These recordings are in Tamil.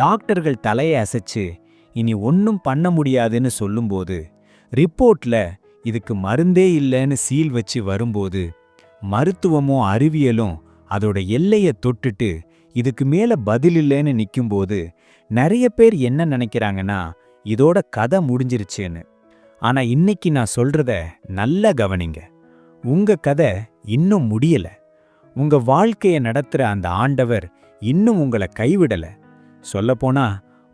டாக்டர்கள் தலையை அசைச்சு இனி ஒன்றும் பண்ண முடியாதுன்னு சொல்லும்போது ரிப்போர்ட்ல இதுக்கு மருந்தே இல்லைன்னு சீல் வச்சு வரும்போது மருத்துவமும் அறிவியலும் அதோட எல்லையை தொட்டுட்டு இதுக்கு மேல பதில் இல்லைன்னு நிக்கும்போது நிறைய பேர் என்ன நினைக்கிறாங்கன்னா இதோட கதை முடிஞ்சிருச்சுன்னு. ஆனா இன்னைக்கு நான் சொல்றத நல்லா கவனிங்க. உங்க கதை இன்னும் முடியல. உங்க வாழ்க்கையை நடத்துற அந்த ஆண்டவர் இன்னும் உங்களை கைவிடல. சொல்லப்போனா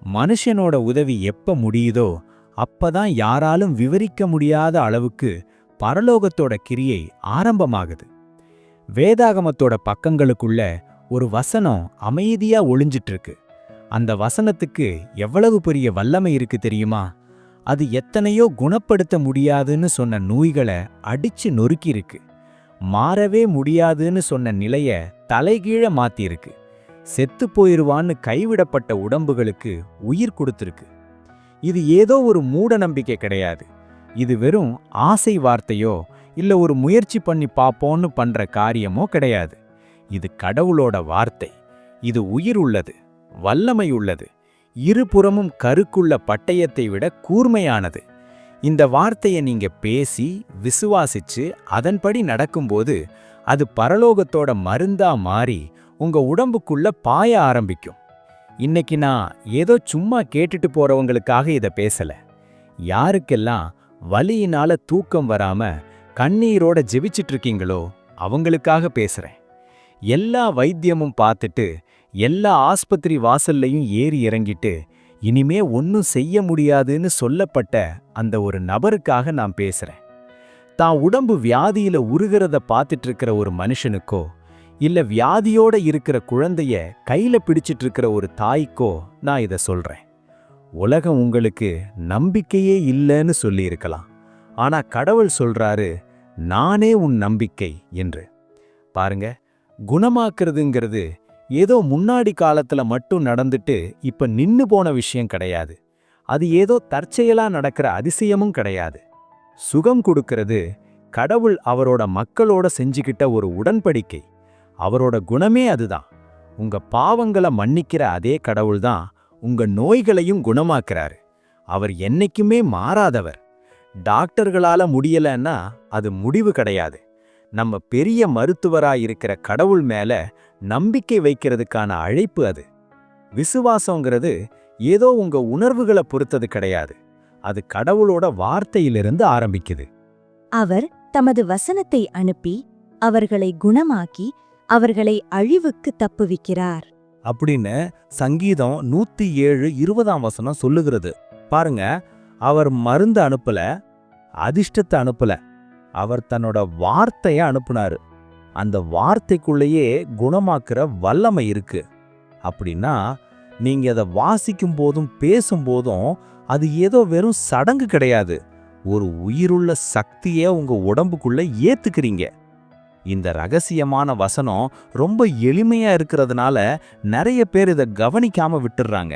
மனுஷனோட உதவி எப்ப முடியுதோ அப்பதான் யாராலும் விவரிக்க முடியாத அளவுக்கு பரலோகத்தோட கிரியை ஆரம்பமாகுது. வேதாகமத்தோட பக்கங்களுக்குள்ள ஒரு வசனம் அமைதியா ஒளிஞ்சிட்டு இருக்கு அந்த வசனத்துக்கு எவ்வளவு பெரிய வல்லமை இருக்கு தெரியுமா? அது எத்தனையோ குணப்படுத்த முடியாதுன்னு சொன்ன நோய்களை அடிச்சு நொறுக்கியிருக்கு. மாறவே முடியாதுன்னு சொன்ன நிலைய தலைகீழ மாத்திருக்கு செத்து போயிருவான்னு கைவிடப்பட்ட உடம்புகளுக்கு உயிர் கொடுத்துருக்கு. இது ஏதோ ஒரு மூட நம்பிக்கை கிடையாது. இது வெறும் ஆசை வார்த்தையோ இல்லை ஒரு முயற்சி பண்ணி பார்ப்போன்னு பண்ற காரியமோ கிடையாது. இது கடவுளோட வார்த்தை. இது உயிர் உள்ளது வல்லமை உள்ளது. இருபுறமும் கருக்குள்ள பட்டயத்தை விட கூர்மையானது. இந்த வார்த்தையை நீங்க பேசி விசுவாசிச்சு அதன்படி நடக்கும்போது அது பரலோகத்தோட மருந்தா மாறி உங்க உடம்புக்குள்ள பாய ஆரம்பிக்கும். இன்னைக்கு நான் ஏதோ சும்மா கேட்டுட்டு போறவங்களுக்காக இத பேசல. யாருக்கெல்லாம் வலியினால தூக்கம் வராம கண்ணீரோட ஜெபிச்சிட்டு இருக்கீங்களோ அவங்களுக்காக பேசுறேன். எல்லா வைத்தியமும் பார்த்துட்டு எல்லா ஆஸ்பத்திரி வாசல்லையும் ஏறி இறங்கிட்டு இனிமே ஒன்னும் செய்ய முடியாதுன்னு சொல்லப்பட்ட அந்த ஒரு நபருக்காக நான் பேசுறேன். தான் உடம்பு வியாதியில உருகிறத பார்த்துட்டு இருக்கிற ஒரு மனுஷனுக்கோ இல்ல வியாதியோட இருக்கிற குழந்தைய கையில பிடிச்சிட்டு இருக்கிற ஒரு தாய்க்கோ நான் இத சொல்றேன். உலகம் உங்களுக்கு நம்பிக்கையே இல்லைன்னு சொல்லியிருக்கலாம். ஆனா கடவுள் சொல்றாரு நானே உன் நம்பிக்கை என்று. பாருங்க குணமாக்குறதுங்கிறது ஏதோ முன்னாடி காலத்துல மட்டும் நடந்துட்டு இப்ப நின்னு போன விஷயம் கிடையாது. அது ஏதோ தற்செயலா நடக்கிற அதிசயமும் கிடையாது. சுகம் கொடுக்கிறது கடவுள் அவரோட மக்களோட செஞ்சுக்கிட்ட ஒரு உடன்படிக்கை. அவரோட குணமே அதுதான். உங்க பாவங்களை மன்னிக்கிற அதே கடவுள் தான் உங்க நோய்களையும் குணமாக்குறாரு. அவர் என்னைக்குமே மாறாதவர். டாக்டர்களால முடியலன்னா அது முடிவு கிடையாது. நம்ம பெரிய மருத்துவரா இருக்கிற கடவுள் மேல நம்பிக்கை வைக்கிறதுக்கான அழைப்பு அது. விசுவாசங்கிறது ஏதோ உங்க உணர்வுகளை பொறுத்தது கிடையாது. அது கடவுளோட வார்த்தையிலிருந்து ஆரம்பிக்குது. அவர் தமது வசனத்தை அனுப்பி அவர்களை குணமாக்கி அவர்களை அழிவுக்கு தப்புவிக்கிறார். அப்படின்னு சங்கீதம் நூத்தி ஏழு இருபதாம் வசனம் சொல்லுகிறது. பாருங்க அவர் மருந்து அனுப்பல அதிர்ஷ்டத்தை அனுப்பல. அவர் தன்னோட வார்த்தைய அனுப்புனாரு. அந்த வார்த்தைக்குள்ளேயே குணமாக்குற வல்லமை இருக்கு. அப்படின்னா நீங்க அதை வாசிக்கும் போதும் பேசும் போதும் அது ஏதோ வெறும் சடங்கு கிடையாது. ஒரு உயிருள்ள சக்தியை உங்க உடம்புக்குள்ள ஏத்துக்கிறீங்க. இந்த ரகசியமான வசனம் ரொம்ப எளிமையா இருக்கிறதுனால நிறைய பேர் இதை கவனிக்காம விட்டுடுறாங்க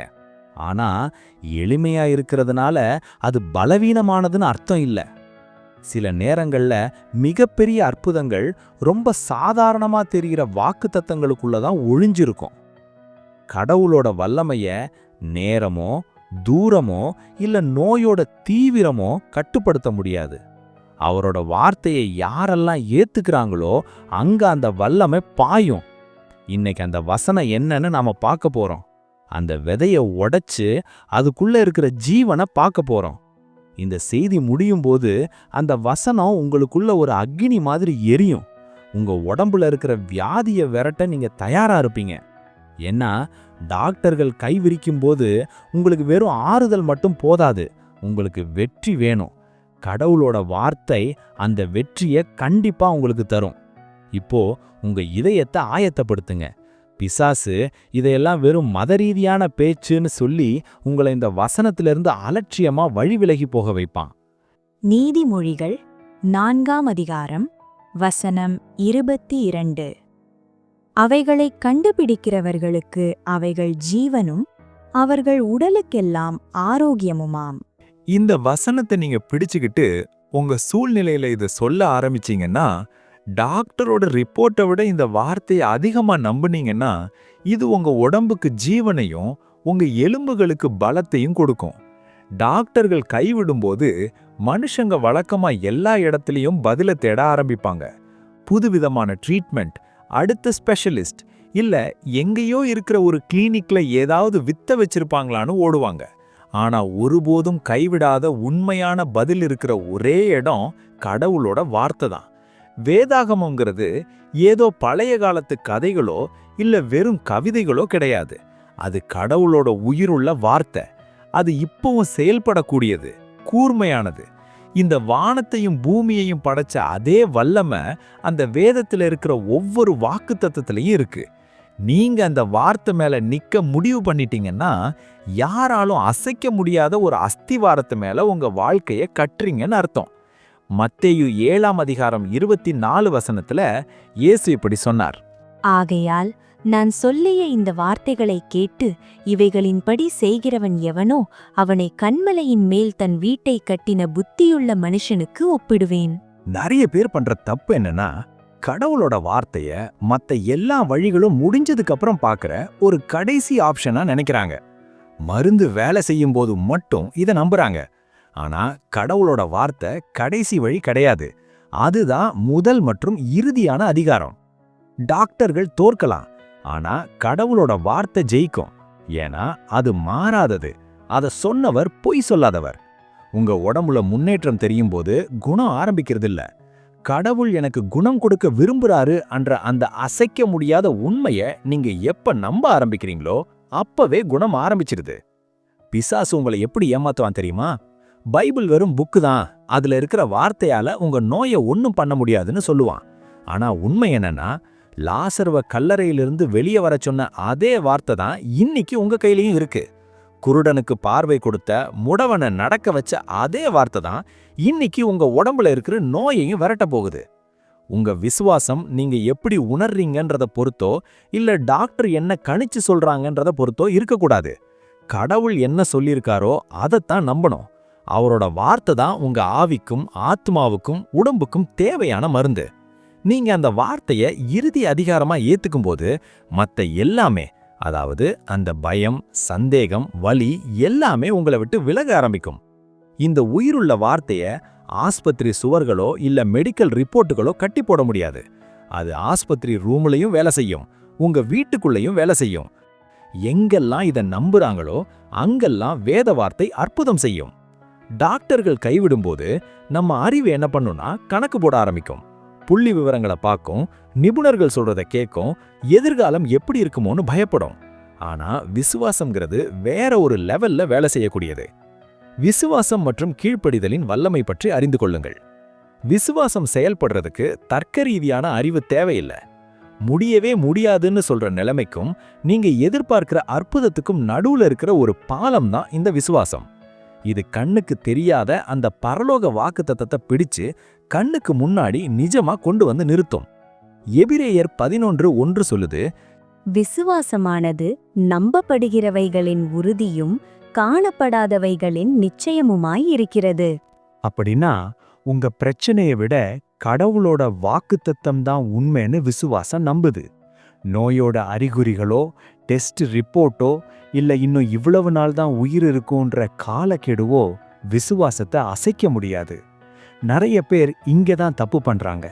ஆனா எளிமையா இருக்கிறதுனால அது பலவீனமானதுன்னு அர்த்தம் இல்லை. சில நேரங்கள்ல மிகப்பெரிய அற்புதங்கள் ரொம்ப சாதாரணமா தெரிகிற வாக்கு தத்தங்களுக்குள்ள தான் ஒழிஞ்சிருக்கும். கடவுளோட வல்லமைய நேரமோ தூரமோ இல்ல நோயோட தீவிரமோ கட்டுப்படுத்த முடியாது. அவரோட வார்த்தையை யாரெல்லாம் ஏத்துக்கிறாங்களோ அங்க அந்த வல்லமை பாயும். இன்னைக்கு அந்த வசனம் என்னன்னு நாம பார்க்க போறோம். அந்த விதைய உடைச்சு அதுக்குள்ள இருக்கிற ஜீவனை பார்க்க போறோம். இந்த செய்தி முடியும் போது அந்த வசனம் உங்களுக்குள்ள ஒரு அக்னி மாதிரி எரியும். உங்க உடம்புல இருக்கிற வியாதியை விரட்ட நீங்க தயாரா இருப்பீங்க. ஏன்னா டாக்டர்கள் கை விரிக்கும் போது உங்களுக்கு வெறும் ஆறுதல் மட்டும் போதாது. உங்களுக்கு வெற்றி வேணும். கடவுளோட வார்த்தை அந்த வெற்றியை கண்டிப்பா உங்களுக்கு தரும். இப்போ உங்க இதயத்தை ஆயத்தப்படுத்துங்க. பிசாசு இதையெல்லாம் வெறும் மத ரீதியான பேச்சுன்னு சொல்லி உங்களை இந்த வசனத்திலிருந்து அலட்சியமா வழிவிலகி போக வைப்பான். நீதிமொழிகள் நான்காம் அதிகாரம் வசனம் இருபத்தி இரண்டு. அவைகளைக் கண்டுபிடிக்கிறவர்களுக்கு அவைகள் ஜீவனும் அவர்கள் உடலுக்கெல்லாம் ஆரோக்கியமுமாம். இந்த வசனத்தை நீங்க பிடிச்சுக்கிட்டு உங்க சூழ்நிலையில இதை சொல்ல ஆரம்பிச்சீங்கன்னா டாக்டரோட ரிப்போர்ட்டை விட இந்த வார்த்தையை அதிகமா நம்புனீங்கன்னா இது உங்க உடம்புக்கு ஜீவனையும் உங்க எலும்புகளுக்கு பலத்தையும் கொடுக்கும். டாக்டர்கள் கைவிடும்போது மனுஷங்க வழக்கமா எல்லா இடத்துலயும் பதில தேட ஆரம்பிப்பாங்க. புதுவிதமான ட்ரீட்மெண்ட் அடுத்த ஸ்பெஷலிஸ்ட் இல்ல எங்கேயோ இருக்கிற ஒரு கிளினிக்ல ஏதாவது வித்த வச்சிருப்பாங்களான்னு ஓடுவாங்க. ஆனா ஒருபோதும் கைவிடாத உண்மையான பதில் இருக்கிற ஒரே இடம் கடவுளோட வார்த்தை தான். வேதாகமங்கிறது ஏதோ பழைய காலத்து கதைகளோ இல்ல வெறும் கவிதைகளோ கிடையாது. அது கடவுளோட உயிருள்ள வார்த்தை. அது இப்பவும் செயல்படக்கூடியது கூர்மையானது. இந்த வானத்தையும் பூமியையும் படைச்ச அதே வல்லமை அந்த வேதத்துல இருக்கிற ஒவ்வொரு வாக்குத்தத்தத்திலையும் இருக்கு. நீங்க அந்த வார்த்தை மேல நிக்க முடிவு பண்ணிட்டீங்கன்னா யாராலும் அசைக்க முடியாத ஒரு அஸ்திவாரத்து மேல உங்க வாழ்க்கைய கட்டுறீங்கன்னு அர்த்தம். மத்தேயு ஏழாம் அதிகாரம் இருபத்தி நாலு வசனத்துல இயேசு இப்படி சொன்னார். ஆகையால் நான் சொல்லிய இந்த வார்த்தைகளைக் கேட்டு இவைகளின்படி செய்கிறவன் எவனோ அவனை கண்மலையின் மேல் தன் வீட்டைக் கட்டின புத்தியுள்ள மனுஷனுக்கு ஒப்பிடுவேன். நிறைய பேர் பண்ற தப்பு என்னன்னா கடவுளோட வார்த்தைய மத்த எல்லா வழிகளும் முடிஞ்சதுக்கு அப்புறம் பார்க்குற ஒரு கடைசி ஆப்ஷனா நினைக்கிறாங்க. மருந்து வேலை செய்யும் போது மட்டும் இதை நம்புறாங்க. ஆனா கடவுளோட வார்த்தை கடைசி வழி கிடையாது. அதுதான் முதல் மற்றும் இறுதியான அதிகாரம். டாக்டர்கள் தோற்கலாம். ஆனா கடவுளோட வார்த்தை ஜெயிக்கும். ஏன்னா அது மாறாதது. அதை சொன்னவர் பொய் சொல்லாதவர். உங்க உடம்புல முன்னேற்றம் தெரியும் போது குணம் ஆரம்பிக்கிறது இல்ல கடவுள் எனக்கு குணம் கொடுக்க விரும்புறாரு என்ற அந்த அசைக்க முடியாத உண்மைய நீங்க எப்ப நம்ப ஆரம்பிக்கிறீங்களோ அப்பவே குணம் ஆரம்பிச்சிருது. பிசாசு உங்களை எப்படி ஏமாத்துவான் தெரியுமா? பைபிள் வெறும் புக்கு தான். அதுல இருக்கிற வார்த்தையால உங்க நோயை ஒன்றும் பண்ண முடியாதுன்னு சொல்லுவான். ஆனா உண்மை என்னன்னா லாசர்வ கல்லறையிலிருந்து வெளியே வர சொன்ன அதே வார்த்தை தான் இன்னைக்கு உங்க கையிலயும் இருக்கு. குருடனுக்கு பார்வை கொடுத்த முடவனை நடக்க வச்ச அதே வார்த்தை தான் இன்னைக்கு உங்க உடம்புல இருக்கிற நோயையும் விரட்ட போகுது. உங்க விசுவாசம் நீங்க எப்படி உணர்றீங்கன்றத பொறுத்தோ இல்ல டாக்டர் என்ன கணிச்சு சொல்றாங்கன்றத பொறுத்தோ இருக்கக்கூடாது. கடவுள் என்ன சொல்லியிருக்காரோ அதைத்தான் நம்பணும். அவரோட வார்த்தை தான் உங்க ஆவிக்கும் ஆத்மாவுக்கும் உடம்புக்கும் தேவையான மருந்து. நீங்க அந்த வார்த்தைய இறுதி அதிகாரமா ஏத்துக்கும் போது மத்த எல்லாமே அதாவது அந்த பயம் சந்தேகம் வலி எல்லாமே உங்களை விட்டு விலக ஆரம்பிக்கும். இந்த உயிருள்ள வார்த்தைய ஆஸ்பத்திரி சுவர்களோ இல்ல மெடிக்கல் ரிப்போர்ட்டுகளோ கட்டி போட முடியாது. அது ஆஸ்பத்திரி ரூம்லயும் வேலை செய்யும். உங்க வீட்டுக்குள்ளேயும் வேலை செய்யும். எங்கெல்லாம் இதை நம்புறாங்களோ அங்கெல்லாம் வேத வார்த்தை அற்புதம் செய்யும். டாக்டர்கள் கைவிடும்போது நம்ம அறிவு என்ன பண்ணுன்னா கணக்கு போட ஆரம்பிக்கும். புள்ளி விவரங்களை பார்க்கும் நிபுணர்கள் சொல்றத கேட்கும் எதிர்காலம் எப்படி இருக்குமோன்னு பயப்படும். ஆனா விசுவாசம்ங்கிறது வேற ஒரு லெவல்ல வேலை செய்யக்கூடியது. விசுவாசம் மற்றும் கீழ்ப்படிதலின் வல்லமை பற்றி அறிந்து கொள்ளுங்கள். விசுவாசம் செயல்படுறதுக்கு தர்க்க ரீதியான அறிவு தேவையில்லை. முடியவே முடியாதுன்னு சொல்ற நிலைமைக்கும் நீங்க எதிர்பார்க்கிற அற்புதத்துக்கும் நடுவுல இருக்கிற ஒரு பாலம் தான் இந்த விசுவாசம். இது கண்ணுக்கு தெரியாத அந்த பரலோக வாக்குத்தத்தத்தை பிடிச்சு கண்ணுக்கு முன்னாடி நிஜமா கொண்டு வந்து நிறுத்தும். எபிரேயர் பதினொன்று ஒன்று சொல்லுது விசுவாசமானது நம்பப்படுகிறவைகளின் உறுதியும் காணப்படாதவைகளின் நிச்சயமுமாய் இருக்கிறது. அப்படின்னா உங்க பிரச்சனையை விட கடவுளோட வாக்குத்தத்தம் தான் உண்மைன்னு விசுவாசம் நம்புது. நோயோட அறிகுறிகளோ டெஸ்ட் ரிப்போர்ட்டோ இல்ல இன்னும் இவ்வளவு நாள் தான் உயிர் இருக்குன்ற காலக்கெடுவோ விசுவாசத்தை அசைக்க முடியாது. நிறைய பேர் இங்க தான் தப்பு பண்றாங்க.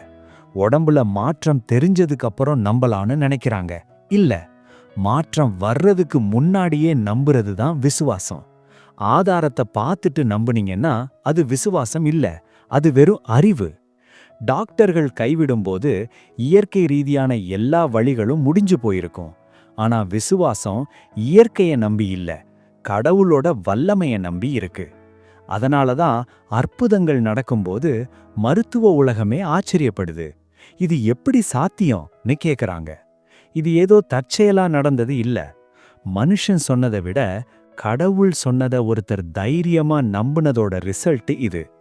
உடம்புல மாற்றம் தெரிஞ்சதுக்கு அப்புறம் நம்பலான்னு நினைக்கிறாங்க. இல்ல மாற்றம் வர்றதுக்கு முன்னாடியே நம்புறது தான் விசுவாசம். ஆதாரத்தை பார்த்துட்டு நம்புனீங்கன்னா அது விசுவாசம் இல்ல அது வெறும் அறிவு. டாக்டர்கள் கைவிடும்போது இயற்கை ரீதியான எல்லா வழிகளும் முடிஞ்சு போயிருக்கும். ஆனா விசுவாசம் இயற்கையை நம்பி இல்ல கடவுளோட வல்லமைய நம்பி இருக்கு. அதனால தான் அற்புதங்கள் நடக்கும்போது மருத்துவ உலகமே ஆச்சரியப்படுது. இது எப்படி சாத்தியம்னு கேக்குறாங்க. இது ஏதோ தற்செயலா நடந்தது இல்ல. மனுஷன் சொன்னதை விட கடவுள் சொன்னதை ஒருத்தர் தைரியமா நம்புனதோட ரிசல்ட் இது.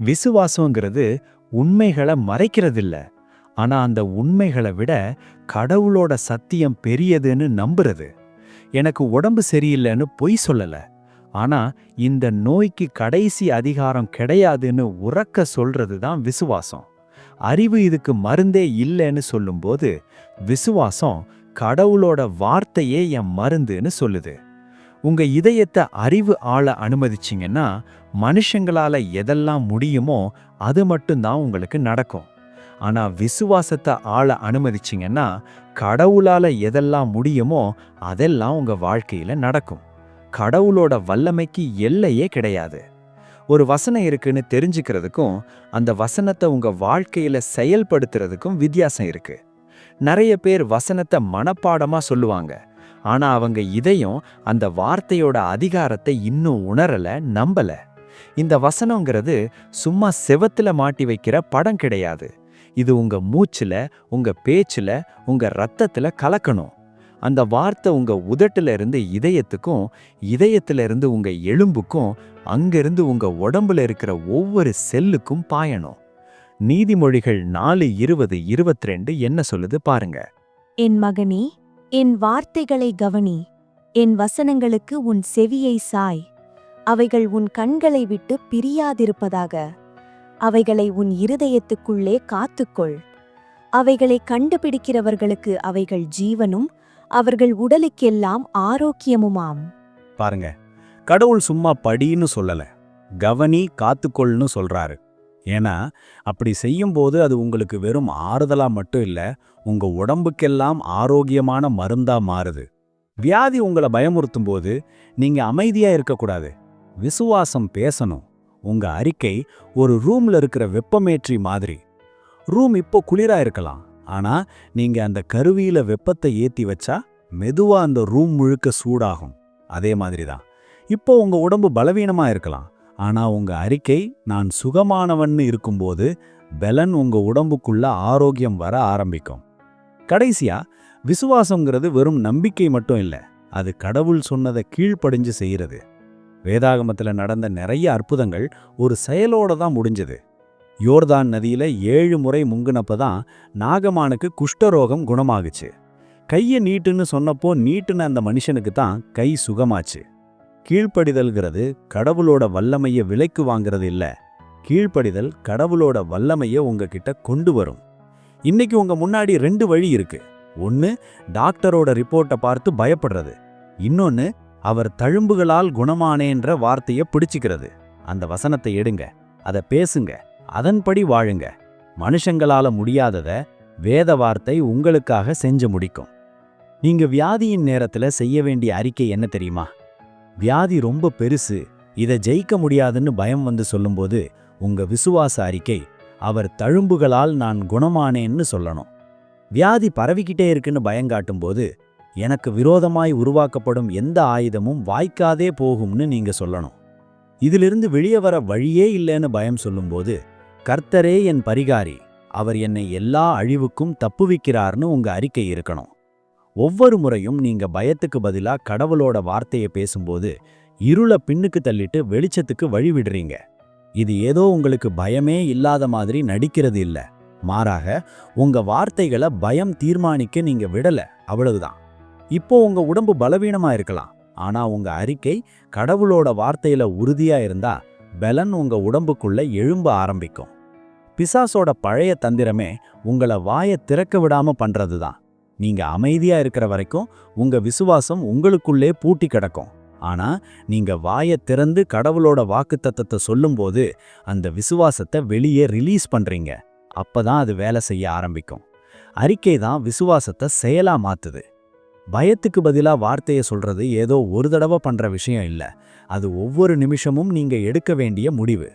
விசுவாசங்கிறது உண்மைகளை மறைக்கிறதில்ல. ஆனா அந்த உண்மைகளை விட கடவுளோட சத்தியம் பெரியதுன்னு நம்புறது. எனக்கு உடம்பு சரியில்லைன்னு பொய் சொல்லல. ஆனா இந்த நோய்க்கு கடைசி அதிகாரம் கிடையாதுன்னு உறக்க சொல்றது தான் விசுவாசம். அறிவு இதுக்கு மருந்தே இல்லைன்னு சொல்லும்போது விசுவாசம் கடவுளோட வார்த்தையே என் மருந்துன்னு சொல்லுது. உங்க இதயத்தை அறிவு ஆள அனுமதிச்சிங்கன்னா மனுஷங்களால எதெல்லாம் முடியுமோ அது மட்டும்தான் உங்களுக்கு நடக்கும். ஆனா விசுவாசத்தை ஆள அனுமதிச்சிங்கன்னா கடவுளால எதெல்லாம் முடியுமோ அதெல்லாம் உங்க வாழ்க்கையில நடக்கும். கடவுளோட வல்லமைக்கு எல்லையே கிடையாது. ஒரு வசனம் இருக்குன்னு தெரிஞ்சுக்கிறதுக்கும் அந்த வசனத்தை உங்க வாழ்க்கையில செயல்படுத்துறதுக்கும் வித்தியாசம் இருக்கு. நிறைய பேர் வசனத்தை மனப்பாடமா சொல்லுவாங்க. ஆனா அவங்க இதையும் அந்த வார்த்தையோட அதிகாரத்தை இன்னும் உணரல நம்பல. இந்த வசனங்கிறது சும்மா செவத்துல மாட்டி வைக்கிற படம் கிடையாது. இது உங்க மூச்சுல உங்க பேச்சுல உங்க ரத்தத்துல கலக்கணும். அந்த வார்த்தை உங்க உதட்டுல இருந்து இதயத்துக்கும் இதயத்துல இருந்து உங்க எலும்புக்கும் அங்கிருந்து உங்க உடம்புல இருக்கிற ஒவ்வொரு செல்லுக்கும் பாயணும். நீதிமொழிகள் நாலு இருபது இருபத்தி ரெண்டு என்ன சொல்லுது பாருங்க. என் மகனே என் வார்த்தைகளை கவனி. என் வசனங்களுக்கு உன் செவியை சாய். அவைகள் உன் கண்களை விட்டு பிரியாதிருப்பதாக. அவைகளை உன் இருதயத்துக்குள்ளே காத்துக்கொள். அவைகளை கண்டுபிடிக்கிறவர்களுக்கு அவைகள் ஜீவனும் அவர்கள் உடலுக்கெல்லாம் ஆரோக்கியமுமாம். பாருங்க கடவுள் சும்மா படின்னு சொல்லல கவனி காத்துக்கொள்னு சொல்றாரு. ஏன்னா அப்படி செய்யும்போது அது உங்களுக்கு வெறும் ஆறுதலா மட்டும் இல்ல உங்க உடம்புக்கெல்லாம் ஆரோக்கியமான மருந்தா மாறுது. வியாதி உங்களை பயமுறுத்தும் போது நீங்க அமைதியா இருக்கக்கூடாது. விசுவாசம் பேசணும். உங்க அறிக்கை ஒரு ரூம்ல இருக்கிற வெப்பமேற்றி மாதிரி. ரூம் இப்போ குளிரா இருக்கலாம். ஆனா நீங்க அந்த கருவியில வெப்பத்தை ஏத்தி வச்சா மெதுவா அந்த ரூம் முழுக்க சூடாகும். அதே மாதிரி தான் இப்போ உங்க உடம்பு பலவீனமா இருக்கலாம். ஆனா உங்க அறிக்கை நான் சுகமானவன்னு இருக்கும்போது பெலன் உங்க உடம்புக்குள்ள ஆரோக்கியம் வர ஆரம்பிக்கும். கடைசியா விசுவாசங்கிறது வெறும் நம்பிக்கை மட்டும் இல்ல அது கடவுள் சொன்னதை கீழ்ப்படிஞ்சு செய்யறது. வேதாகமத்துல நடந்த நிறைய அற்புதங்கள் ஒரு செயலோட தான் முடிஞ்சது. யோர்தான் நதியில் ஏழு முறை முங்குனப்ப தான் நாகமானுக்கு குஷ்டரோகம் குணமாகுச்சு. கையை நீட்டுன்னு சொன்னப்போ நீட்டுன அந்த மனுஷனுக்கு தான் கை சுகமாச்சு. கீழ்ப்படிதல்கிறது கடவுளோட வல்லமையை விலைக்கு வாங்குறது இல்லை. கீழ்ப்படிதல் கடவுளோட வல்லமையை உங்ககிட்ட கொண்டு வரும். இன்னைக்கு உங்க முன்னாடி ரெண்டு வழி இருக்கு. ஒன்னு டாக்டரோட ரிப்போர்ட்டை பார்த்து பயப்படுறது. இன்னொன்னு அவர் தழும்புகளால் குணமானேன்ற வார்த்தையை பிடிச்சிக்கிறது. அந்த வசனத்தை எடுங்க. அதை பேசுங்க. அதன்படி வாழுங்க. மனுஷங்களால முடியாதத வேத வார்த்தை உங்களுக்காக செஞ்சு முடிக்கும். நீங்க வியாதியின் நேரத்துல செய்ய வேண்டிய அறிக்கை என்ன தெரியுமா? வியாதி ரொம்ப பெருசு. இதை ஜெயிக்க முடியாதுன்னு பயம் வந்து சொல்லும்போது உங்க விசுவாச அறிக்கை அவர் தழும்புகளால் நான் குணமானேன்னு சொல்லணும். வியாதி பரவிக்கிட்டே இருக்குன்னு பயங்காட்டும்போது எனக்கு விரோதமாய் உருவாக்கப்படும் எந்த ஆயுதமும் வாய்க்காதே போகும்னு நீங்க சொல்லணும். இதிலிருந்து வெளியே வர வழியே இல்லைன்னு பயம் சொல்லும்போது கர்த்தரே என் பரிகாரி அவர் என்னை எல்லா அழிவுக்கும் தப்புவிக்கிறார்னு உங்க அறிக்கை இருக்கணும். ஒவ்வொரு முறையும் நீங்க பயத்துக்கு பதிலா கடவுளோட வார்த்தையை பேசும்போது இருள பின்னுக்கு தள்ளிட்டு வெளிச்சத்துக்கு வழி விடுறீங்க. இது ஏதோ உங்களுக்கு பயமே இல்லாத மாதிரி நடிக்கிறது இல்ல. மாறாக உங்க வார்த்தைகளை பயம் தீர்மானிக்க நீங்க விடல அவ்வளவுதான். இப்போ உங்க உடம்பு பலவீனமா இருக்கலாம் ஆனா உங்க அறிக்கை கடவுளோட வார்த்தையில உறுதியா இருந்தா பலன் உங்க உடம்புக்குள்ள எழும்ப ஆரம்பிக்கும். பிசாசோட பழைய தந்திரமே உங்களை வாயை திறக்க விடாம பண்றது தான் நீங்க அமைதியா இருக்கிற வரைக்கும் உங்க விசுவாசம் உங்களுக்குள்ளே பூட்டி கிடக்கும். ஆனா நீங்க வாயை திறந்து கடவுளோட வாக்குத்தத்தத்தை சொல்லும்போது அந்த விசுவாசத்தை வெளியே ரிலீஸ் பண்றீங்க. அப்பதான் அது வேலை செய்ய ஆரம்பிக்கும். அறிக்கை தான் விசுவாசத்தை செயலா மாத்துது. பயத்துக்கு பதிலா வார்த்தையை சொல்றது ஏதோ ஒரு தடவை பண்ற விஷயம் இல்ல. அது ஒவ்வொரு நிமிஷமும் நீங்க எடுக்க வேண்டிய முடிவு.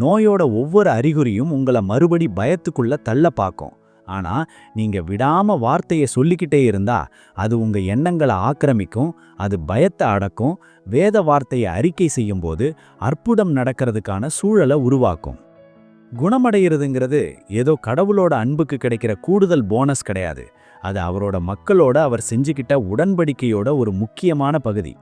நோயோட ஒவ்வொரு அறிகுறியும் உங்களை மறுபடி பயத்துக்குள்ள தள்ள பார்க்கும். ஆனா நீங்க விடாம வார்த்தையை சொல்லிக்கிட்டே இருந்தா அது உங்க எண்ணங்களை ஆக்கிரமிக்கும் அது பயத்தை அடக்கும் வேத வார்த்தையை அறிக்கை செய்யும்போது அற்புதம் நடக்கிறதுக்கான சூழலை உருவாக்கும். குணமடைகிறதுங்கிறது ஏதோ கடவுளோட அன்புக்கு கிடைக்கிற கூடுதல் போனஸ் கிடையாது. அது அவரோட மக்களோட அவர் செஞ்சுக்கிட்ட உடன்படிக்கையோட ஒரு முக்கியமான பகுதி.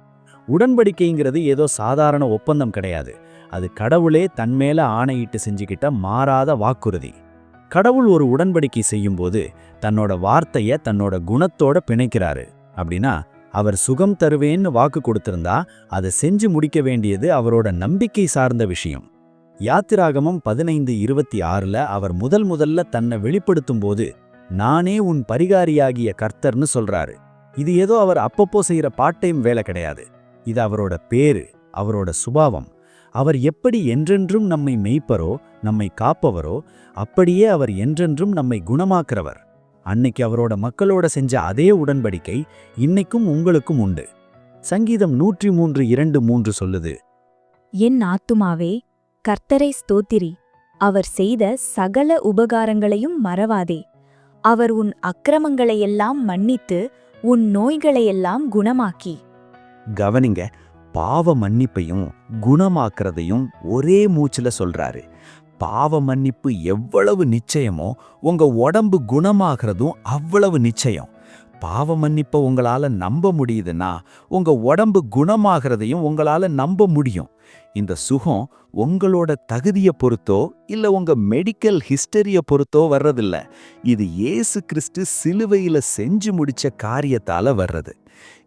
உடன்படிக்கைங்கிறது ஏதோ சாதாரண ஒப்பந்தம் கிடையாது. அது கடவுளே தன்மேல ஆணையிட்டு செஞ்சுக்கிட்ட மாறாத வாக்குறுதி. கடவுள் ஒரு உடன்படிக்கை செய்யும்போது தன்னோட வார்த்தையை தன்னோட குணத்தோட பிணைக்கிறாரு. அப்படின்னா அவர் சுகம் தருவேன்னு வாக்கு கொடுத்திருந்தா அதை செஞ்சு முடிக்க வேண்டியது அவரோட நம்பிக்கை சார்ந்த விஷயம். யாத்திராகமம் பதினைந்து இருபத்தி ஆறுல அவர் முதல் முதல்ல தன்னை வெளிப்படுத்தும் போது நானே உன் பரிகாரியாகிய கர்த்தர்னு சொல்றாரு. இது ஏதோ அவர் அப்பப்போ செய்கிற பார்ட் டைம் வேலை கிடையாது. இது அவரோட பேரு அவரோட சுபாவம் அவர் எப்படி என்றென்றும் நம்மை மெய்ப்பரோ நம்மை காப்பவரோ அப்படியே அவர் என்றென்றும் நம்மை குணமாக்குறவர். அன்னைக்கு அவரோட மக்களோட செஞ்ச அதே உடன்படிக்கை இன்னைக்கும் உங்களுக்கும் உண்டு. சங்கீதம் நூற்றி மூன்று இரண்டு மூன்று சொல்லுது. என் ஆத்துமாவே கர்த்தரை ஸ்தோத்திரி. அவர் செய்த சகல உபகாரங்களையும் மறவாதே. அவர் உன் அக்கிரமங்களையெல்லாம் மன்னித்து உன் நோய்களையெல்லாம் குணமாக்கி. கவனிங்க பாவ மன்னிப்பையும் குணமாக்குறதையும் ஒரே மூச்சுல சொல்றாரு. பாவ மன்னிப்பு எவ்வளவு நிச்சயமோ உங்க உடம்பு குணமாகிறதும் அவ்வளவு நிச்சயம். பாவ மன்னிப்பை உங்களால நம்ப முடியுதுன்னா உங்க உடம்பு குணமாகிறதையும் உங்களால நம்ப முடியும். இந்த சுகம் உங்களோட தகுதியை பொறுத்தோ இல்ல உங்க மெடிக்கல் ஹிஸ்டரிய பொறுத்தோ வர்றதில்ல. இது ஏசு கிறிஸ்து சிலுவையில செஞ்சு முடிச்ச காரியத்தால வர்றது.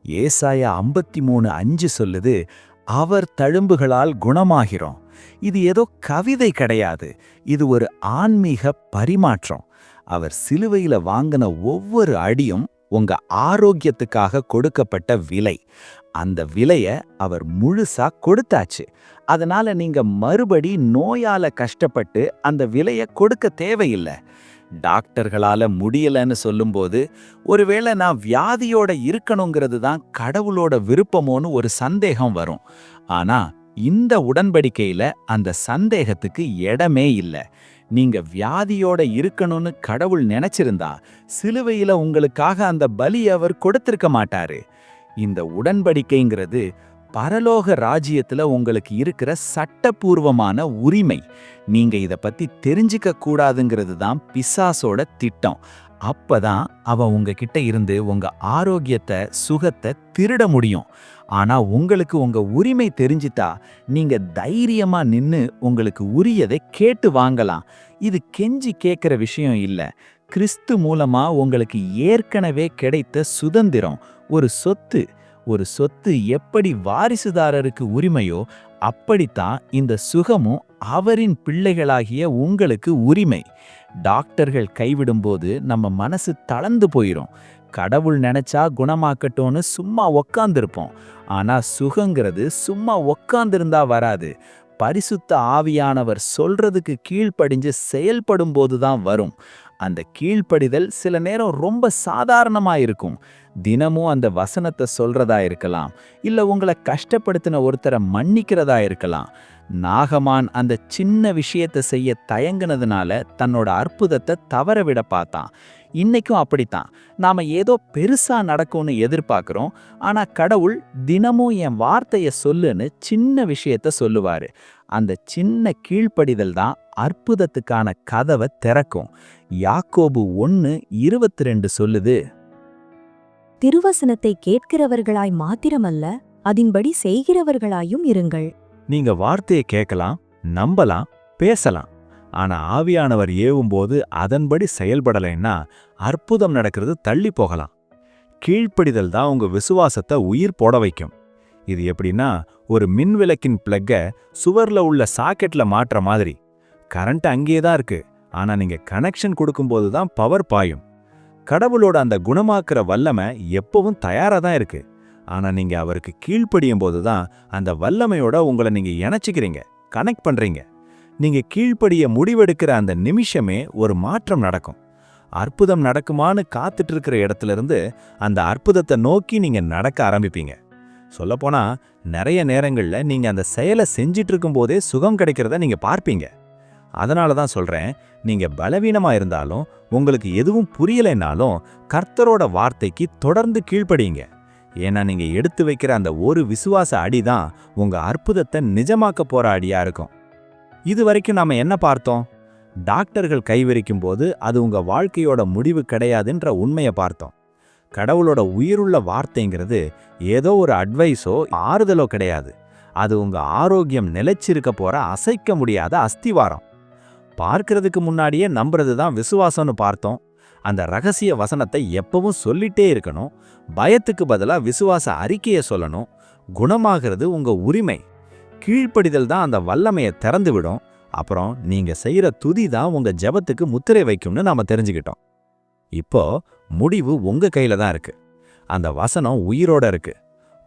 ஏசாயா ஐம்பத்தி மூணு அஞ்சு சொல்லுது அவர் தழும்புகளால் குணமாகிறோம். இது ஏதோ கவிதை கிடையாது. இது ஒரு ஆன்மீக பரிமாற்றம். அவர் சிலுவையில வாங்கின ஒவ்வொரு அடியும் உங்க ஆரோக்கியத்துக்காக கொடுக்கப்பட்ட விலை. அந்த விலைய அவர் முழுசா கொடுத்தாச்சு. அதனால நீங்க மறுபடி நோயால கஷ்டப்பட்டு அந்த விலைய கொடுக்க தேவையில்லை. டாக்டர்களால முடியலன்னு சொல்லும்போது ஒருவேளை நான் வியாதியோட இருக்கணுங்கிறது தான் கடவுளோட விருப்பமோன்னு ஒரு சந்தேகம் வரும். ஆனா இந்த உடன்படிக்கையில அந்த சந்தேகத்துக்கு இடமே இல்லை. நீங்க வியாதியோட இருக்கணும்னு கடவுள் நினைச்சிருந்தா சிலுவையில உங்களுக்காக அந்த பலி அவர் கொடுத்திருக்க மாட்டாரு. இந்த உடன்படிக்கைங்கிறது பரலோக ராஜ்யத்தில் உங்களுக்கு இருக்கிற சட்டபூர்வமான உரிமை. நீங்கள் இதை பத்தி தெரிஞ்சிக்க கூடாதுங்கிறது தான் பிசாசோட திட்டம். அப்பதான் அவன் உங்ககிட்ட இருந்து உங்க ஆரோக்கியத்தை சுகத்தை திருட முடியும். ஆனா உங்களுக்கு உங்க உரிமை தெரிஞ்சிட்டா நீங்க தைரியமா நின்னு உங்களுக்கு உரியதை கேட்டு வாங்கலாம். இது கெஞ்சி கேட்குற விஷயம் இல்ல. கிறிஸ்து மூலமா உங்களுக்கு ஏற்கனவே கிடைத்த சுதந்திரம் ஒரு சொத்து ஒரு சொத்து எப்படி வாரிசுதாரருக்கு உரிமையோ அப்படித்தான் இந்த சுகமும் அவரின் பிள்ளைகளாகிய உங்களுக்கு உரிமை. டாக்டர்கள் கைவிடும்போது நம்ம மனசு தளர்ந்து போயிடும் கடவுள் நினைச்சா குணமாக்கட்டும்னு சும்மா உக்காந்துருப்போம். ஆனா சுகங்கிறது சும்மா உக்காந்துருந்தா வராது. பரிசுத்த ஆவியானவர் சொல்றதுக்கு கீழ்ப்படிஞ்சு செயல்படும் போதுதான் வரும். அந்த கீழ்ப்படிதல் சில நேரம் ரொம்ப சாதாரணமாக இருக்கும் தினமும் அந்த வசனத்தை சொல்றதா இருக்கலாம் இல்லை உங்களை கஷ்டப்படுத்தின ஒருத்தரை மன்னிக்கிறதா இருக்கலாம். நாகமான் அந்த சின்ன விஷயத்தை செய்ய தயங்குனதுனால தன்னோட அற்புதத்தை தவற விட பார்த்தான். இன்னைக்கும் அப்படித்தான். நாம் ஏதோ பெருசாக நடக்கும்னு எதிர்பார்க்குறோம். ஆனால் கடவுள் தினமும் என் வார்த்தையை சொல்லுன்னு சின்ன விஷயத்த சொல்லுவார். அந்த சின்ன கீழ்ப்படிதல் தான் அற்புதத்துக்கான கதவை திறக்கும். யாக்கோபு ஒன்னு இருபத்தி ரெண்டு சொல்லுது. திருவசனத்தை கேட்கிறவர்களாய் மாத்திரமல்ல அதின்படி செய்கிறவர்களாயும் இருங்கள். நீங்க வார்த்தையை கேட்கலாம் நம்பலாம் பேசலாம். ஆனா ஆவியானவர் ஏவும்போது அதன்படி செயல்படலைன்னா அற்புதம் நடக்கிறது தள்ளி போகலாம். கீழ்ப்படிதல் தான் உங்க விசுவாசத்தை உயிர் போட வைக்கும். இது எப்படின்னா ஒரு மின்விளக்கின் பிளக்கை சுவர்ல உள்ள சாக்கெட்ல மாற்ற மாதிரி. கரண்ட் அங்கேயே தான் இருக்கு. ஆனா நீங்க கனெக்ஷன் கொடுக்கும்போது தான் பவர் பாயும். கடவுளோட அந்த குணமாக்குற வல்லமை எப்பவும் தயாராக தான் இருக்கு. ஆனா நீங்க அவருக்கு கீழ்ப்படியும் போது தான் அந்த வல்லமையோட உங்களை நீங்க இணைச்சிக்கிறீங்க கனெக்ட் பண்றீங்க. நீங்க கீழ்ப்படிய முடிவெடுக்கிற அந்த நிமிஷமே ஒரு மாற்றம் நடக்கும். அற்புதம் நடக்குமான்னு காத்துட்டு இருக்கிற இடத்துல இருந்து அந்த அற்புதத்தை நோக்கி நீங்கள் நடக்க ஆரம்பிப்பீங்க. சொல்லப்போனால் நிறைய நேரங்கள்ல நீங்க அந்த செயலை செஞ்சிட்டு இருக்கும்போதே சுகம் கிடைக்கிறத நீங்க பார்ப்பீங்க. அதனால தான் சொல்றேன் நீங்க பலவீனமா இருந்தாலும் உங்களுக்கு எதுவும் புரியலைனாலும் கர்த்தரோட வார்த்தைக்கு தொடர்ந்து கீழ்ப்படியுங்க. ஏன்னா நீங்க எடுத்து வைக்கிற அந்த ஒரு விசுவாச அடி தான் உங்க அற்புதத்தை நிஜமாக்க போற அடியா இருக்கும். இது வரைக்கும் நாம என்ன பார்த்தோம்? டாக்டர்கள் கைவிரிக்கும் போது அது உங்க வாழ்க்கையோட முடிவு கிடையாதுன்ற உண்மையை பார்த்தோம். கடவுளோட உயிருள்ள வார்த்தைங்கிறது ஏதோ ஒரு அட்வைஸோ ஆறுதலோ கிடையாது. அது உங்க ஆரோக்கியம் நிலைச்சிருக்க போற அசைக்க முடியாத அஸ்திவாரம். பார்க்கறதுக்கு முன்னாடியே நம்புறது தான் விசுவாசம்னு பார்த்தோம். அந்த ரகசிய வசனத்தை எப்பவும் சொல்லிட்டே இருக்கணும். பயத்துக்கு பதிலாக விசுவாச அறிக்கையை சொல்லணும். குணமாகிறது உங்க உரிமை. கீழ்ப்படிதல் தான் அந்த வல்லமையை திறந்து விடும் அப்புறம் நீங்க செய்யற துதி தான் உங்க ஜெபத்துக்கு முத்திரை வைக்கும்னு நாம தெரிஞ்சுக்கிட்டோம். இப்போ முடிவு உங்க கையில தான் இருக்கு. அந்த வசனம் உயிரோட இருக்கு.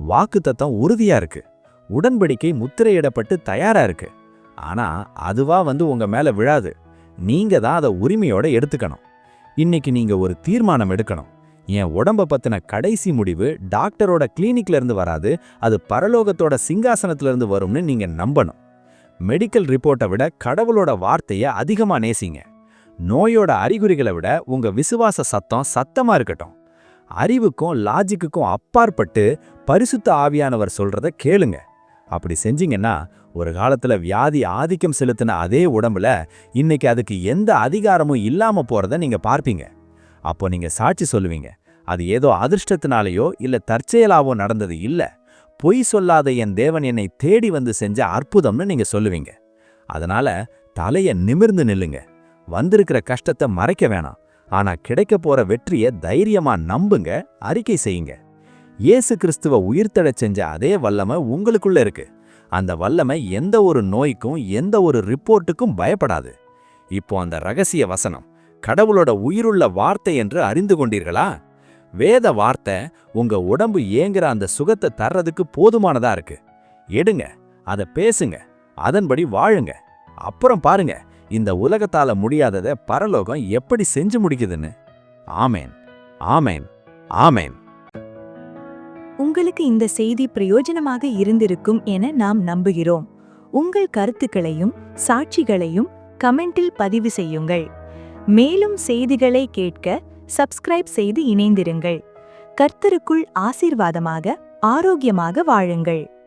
வாக்குத்தத்தம் உறுதியா இருக்கு. உடன்படிக்கை முத்திரையிடப்பட்டு தயாரா இருக்கு. ஆனா அதுவா வந்து உங்க மேல விழாது. நீங்க தான் அதை உரிமையோட எடுத்துக்கணும். இன்னைக்கு நீங்க ஒரு தீர்மானம் எடுக்கணும். என் உடம்ப பத்தின கடைசி முடிவு டாக்டரோட கிளினிக்ல இருந்து வராது. அது பரலோகத்தோட சிங்காசனத்துல இருந்து வரும்னு நீங்க நம்பணும். மெடிக்கல் ரிப்போர்ட்டை விட கடவுளோட வார்த்தையை அதிகமா நேசிங்க. நோயோட அறிகுறிகளை விட உங்க விசுவாச சத்தம் சத்தமா இருக்கட்டும். அறிவுக்கும் லாஜிக்குக்கும் அப்பாற்பட்டு பரிசுத்த ஆவியானவர் சொல்றத கேளுங்க. அப்படி செஞ்சீங்கன்னா ஒரு காலத்துல வியாதி ஆதிக்கம் செலுத்தின அதே உடம்புல இன்னைக்கு அதுக்கு எந்த அதிகாரமும் இல்லாம போறத நீங்க பார்ப்பீங்க. அப்போ நீங்க சாட்சி சொல்லுவீங்க. அது ஏதோ அதிர்ஷ்டத்தினாலேயோ இல்ல தற்செயலாவோ நடந்தது இல்ல. பொய் சொல்லாத என் தேவன் என்னை தேடி வந்து செஞ்ச அற்புதம்னு நீங்க சொல்லுவீங்க. அதனால தலைய நிமிர்ந்து நில்லுங்க. வந்திருக்கிற கஷ்டத்தை மறைக்க வேணாம். ஆனா கிடைக்க போற வெற்றியை தைரியமா நம்புங்க அறிக்கை செய்யுங்க. இயேசு கிறிஸ்துவ உயிர்த்தெழச் செஞ்ச அதே வல்லமை உங்களுக்குள்ள இருக்கு. அந்த வல்லமை எந்த ஒரு நோய்க்கும் எந்த ஒரு ரிப்போர்ட்டுக்கும் பயப்படாது. இப்போ அந்த ரகசிய வசனம் கடவுளோட உயிருள்ள வார்த்தை என்று அறிந்து கொண்டீர்களா? வேத வார்த்தை உங்க உடம்பு ஏங்குற அந்த சுகத்தை தர்றதுக்கு போதுமானதா இருக்கு. எடுங்க அதை பேசுங்க அதன்படி வாழுங்க. அப்புறம் பாருங்க இந்த உலகத்தால முடியாததை பரலோகம் எப்படி செஞ்சு முடிக்குதுன்னு. ஆமேன். ஆமேன். ஆமேன். உங்களுக்கு இந்த செய்தி பிரயோஜனமாக இருந்திருக்கும் என நாம் நம்புகிறோம். உங்கள் கருத்துக்களையும் சாட்சிகளையும் கமெண்டில் பதிவு செய்யுங்கள். மேலும் செய்திகளை கேட்க சப்ஸ்கிரைப் செய்து இணைந்திருங்கள். கர்த்தருக்குள் ஆசீர்வாதமாக ஆரோக்கியமாக வாழுங்கள்.